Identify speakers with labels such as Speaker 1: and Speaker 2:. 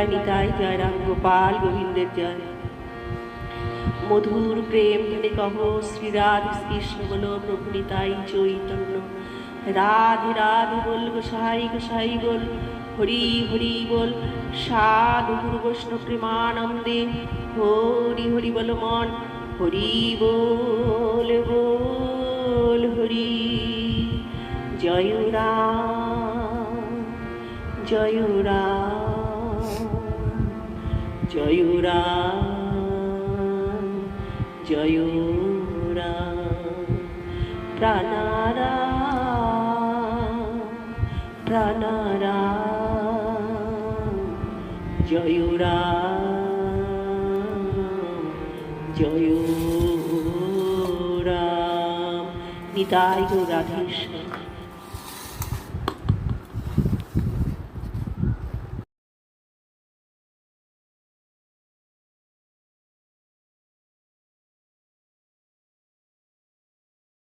Speaker 1: জয় নিতাই জয় রাম গোপাল গোবিন্দের জয়। মধুর প্রেম তুমি কহ শ্রী রাধে কৃষ্ণ বলো, প্রভু নিতাই চৈতন্য। রাধে রাধে বল, গোসাই গোসাই বল, হরি হরি বল, সাধু গুরু বৈষ্ণব প্রেমানন্দে। হরি হরি বল মন, হরি বল বল হরি। জয় রাম জয় রাম। জয় রাম জয় রাম প্রাণারাম প্রাণারাম জয় রাম জয় রাম নিতাই রাধেশ্বর